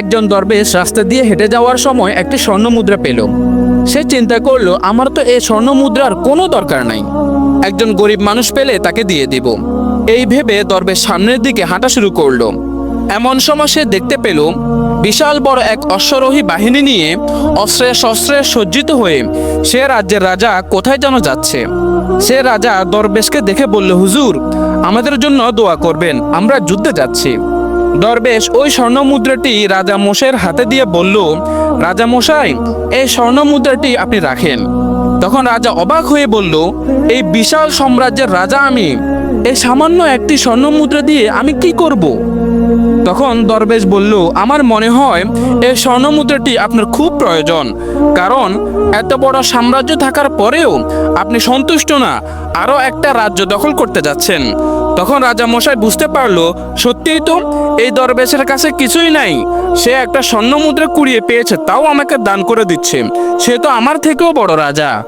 একজন দরবেশ রাস্তা দিয়ে হেঁটে যাওয়ার সময় একটি স্বর্ণ মুদ্রা পেল। সে চিন্তা করল, আমার তো এই স্বর্ণ মুদ্রার কোনো দরকার নাই। একজন গরিব মানুষ পেলে তাকে দিয়ে দিব। এই ভেবে দরবেশ সামনের দিকে হাঁটা শুরু করল। এমন সময় সে দেখতে পেল, বিশাল বড় এক অশ্বরোহী বাহিনী নিয়ে অস্ত্রে শস্ত্রে সজ্জিত হয়ে সে রাজ্যের রাজা কোথায় যেন যাচ্ছে। সে রাজা দরবেশকে দেখে বলল, হুজুর, আমাদের জন্য দোয়া করবেন, আমরা যুদ্ধে যাচ্ছি। দরবেশ ওই স্বর্ণ মুদ্রাটি রাজা মশাইয়ের হাতে দিয়ে বলল, রাজা মশাই, এই স্বর্ণ মুদ্রাটি আপনি রাখেন। তখন রাজা অবাক হয়ে বলল, এই বিশাল সাম্রাজ্যের রাজা আমি। এই সামান্য একটি স্বর্ণ মুদ্রা দিয়ে আমি কি করব? তখন দরবেশ বলল, আমার মনে হয় এই স্বর্ণ মুদ্রাটি আপনার খুব প্রয়োজন, কারণ এত বড় সাম্রাজ্য থাকার পরেও আপনি সন্তুষ্ট না। আরও একটা রাজ্য দখল করতে যাচ্ছেন। তখন রাজা মশাই বুঝতে পারল, সত্যিই তো, এই দরবেশের কাছে কিছুই নাই। সে একটা স্বর্ণ মুদ্রা কুড়িয়ে পেয়েছে, তাও আমাকে দান করে দিচ্ছে। সে তো আমার থেকেও বড় রাজা।